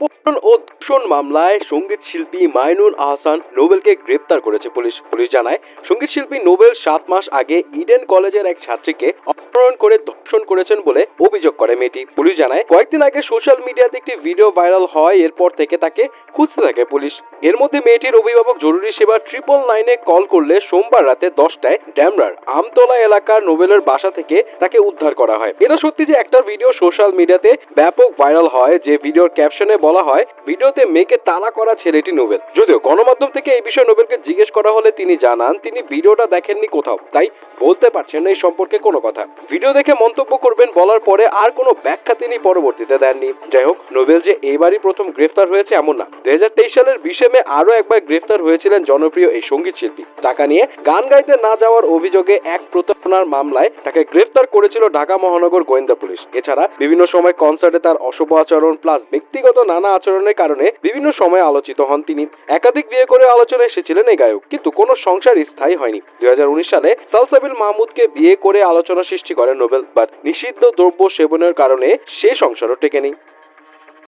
অপহরণ ও ধর্ষণ মামলায় সংগীত শিল্পী মাইনুল আহসান নোবেলকে গ্রেপ্তার করেছে পুলিশ। পুলিশ জানায়, সংগীত শিল্পী নোবেল সাত মাস আগে ইডেন কলেজের এক ছাত্রীকে অপহরণ করে ধর্ষণ করেছেন বলে অভিযোগ করে মেয়েটি। পুলিশ জানায়, কয়েকদিন আগে সোশ্যাল মিডিয়াতে একটি ভিডিও ভাইরাল হয়, এরপর থেকে তাকে খুঁজতে থাকে পুলিশ। এর মধ্যে মেয়েটির অভিভাবক জরুরি সেবা ট্রিপল নাইনে কল করলে সোমবার রাতে দশটায় ড্যামরার আমতলা এলাকার নোবেলের বাসা থেকে তাকে উদ্ধার করা হয়। এটা সত্যি যে একটা ভিডিও সোশ্যাল মিডিয়াতে ব্যাপক ভাইরাল হয়, যে ভিডিওর ক্যাপশনে বলা হয়, ভিডিওতে মেয়েকে তাড়া করা ছেলেটি নোবেল। যদিও গণমাধ্যম থেকে এই বিষয়ে নোবেলকে জিজ্ঞেস করা হলে তিনি জানান, তিনি ভিডিওটা দেখেননি কোথাও। তাই বলতে পারছেন না এই সম্পর্কে কোনো কথা। ভিডিও দেখে মন্তব্য করবেন বলার পরে আর কোনো ব্যাখ্যা তিনি পরবর্তীতে দেননি। যাই হোক, নোবেল যে এইবারই প্রথম গ্রেফতার হয়েছে এমন না। দুই হাজার তেইশ সালের বিশে মে আরও একবার গ্রেফতার হয়েছিলেন জনপ্রিয় এই সংগীত শিল্পী। টাকা নিয়ে গান গাইতে না যাওয়ার অভিযোগে এক প্রতারণার মামলায় তাকে গ্রেফতার করেছিল ঢাকা মহানগর গোয়েন্দা পুলিশ। এছাড়া বিভিন্ন সময় কনসার্টে তার অশুভ আচরণ, প্লাস ব্যক্তিগত নানা আচরণের কারণে বিভিন্ন সময় আলোচিত হন তিনি। একাধিক বিয়ে করে আলোচনায় এসেছিলেন এই গায়ক, কিন্তু কোনো সংসার স্থায়ী হয়নি। দুই হাজার উনিশ সালে সালসাবিল মাহমুদকে বিয়ে করে আলোচনা সৃষ্টি করেন নোবেল, বাট নিষিদ্ধ দ্রব্য সেবনের কারণে সে সংসারও টেকেনি।